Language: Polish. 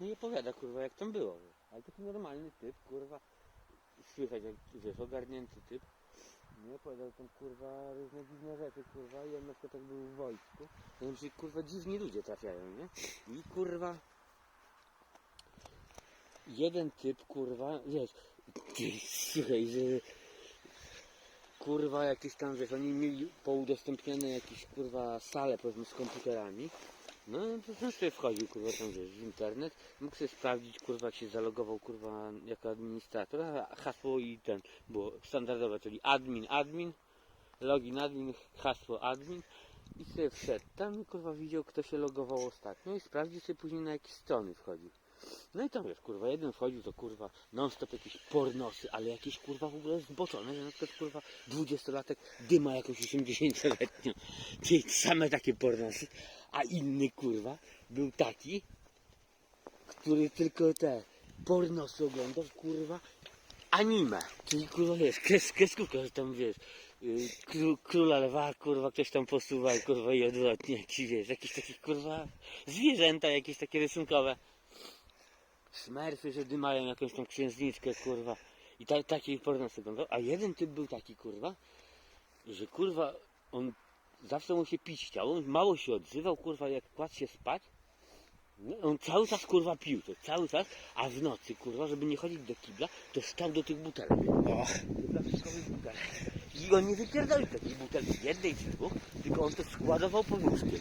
no i opowiada, kurwa, jak tam było. Ale taki normalny typ, kurwa, słychać, jak, wiesz, ogarnięty typ. Nie opowiadał tam, kurwa, różne dziwne rzeczy, kurwa, i on na przykład jak był w wojsku, przykład, kurwa, dziwni ludzie trafiają, nie? I, kurwa, jeden typ, kurwa, wiesz, ty, słuchaj, że kurwa jakieś tam, wiesz, oni mieli poudostępnione jakieś kurwa sale powiedzmy z komputerami. No to ten sobie wchodził kurwa tam wiesz, w internet, mógł sobie sprawdzić kurwa jak się zalogował kurwa jako administrator, a hasło i ten było standardowe, czyli admin, admin, login admin, hasło admin i sobie wszedł tam i kurwa widział kto się logował ostatnio i sprawdził sobie później na jakie strony wchodził. No i tam wiesz, kurwa, jeden wchodził to kurwa non-stop jakieś pornosy, ale jakieś kurwa w ogóle zboczone, że na przykład kurwa dwudziestolatek dyma jakąś 80-letnią. Czyli same takie pornosy, a inny kurwa był taki, który tylko te pornosy oglądał, kurwa, anime. Czyli kurwa wiesz, kres, kreskówka, że tam wiesz, y, kró, króla lwa, kurwa, ktoś tam posuwa, kurwa i odwrotnie, jakiś wiesz, jakieś takie kurwa zwierzęta, jakieś takie rysunkowe. Smerfy, że dymają jakąś tą księżniczkę, kurwa. I ta, takiej pornosy oglądał. A jeden typ był taki, kurwa, że kurwa, on zawsze mu się pić chciał, on mało się odzywał, kurwa, jak kładł się spać. No, on cały czas, kurwa, pił to, cały czas, a w nocy, kurwa, żeby nie chodzić do kibla, to stał do tych butelek. O, do plastikowych butelek. I on nie wypierdolił takiej butelki jednej czy dwóch, tylko on to składował pod łóżkiem.